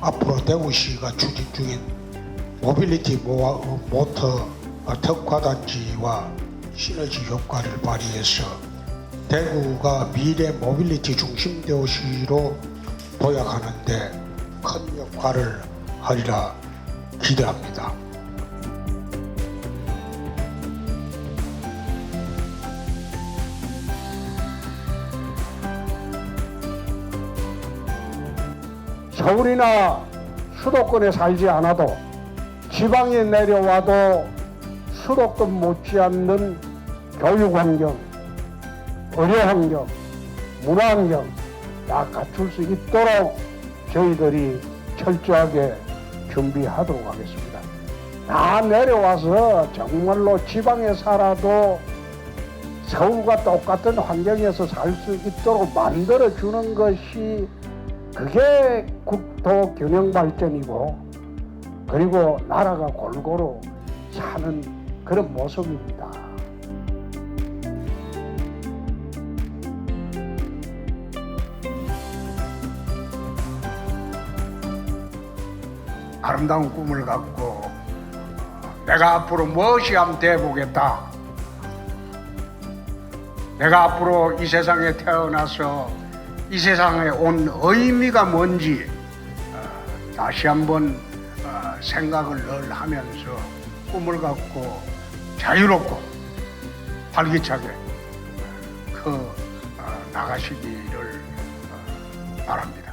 앞으로 대구시가 추진 중인 모빌리티 모아- 모터 특화단지와 시너지 효과를 발휘해서 대구가 미래 모빌리티 중심 도시로 도약하는데 큰 역할을 하리라 기대합니다. 서울이나 수도권에 살지 않아도 지방에 내려와도 수도권 못지않는 교육 환경, 의료 환경, 문화 환경 다 갖출 수 있도록 저희들이 철저하게 준비하도록 하겠습니다. 다 내려와서 정말로 지방에 살아도 서울과 똑같은 환경에서 살 수 있도록 만들어 주는 것이 그게 국토 균형 발전이고 그리고 나라가 골고루 사는 그런 모습입니다. 아름다운 꿈을 갖고 내가 앞으로 무엇이 하면 돼보겠다. 내가 앞으로 이 세상에 태어나서 이 세상에 온 의미가 뭔지 어, 다시 한번 어, 생각을 늘 하면서 꿈을 갖고 자유롭고 활기차게 그 어, 나가시기를 어, 바랍니다.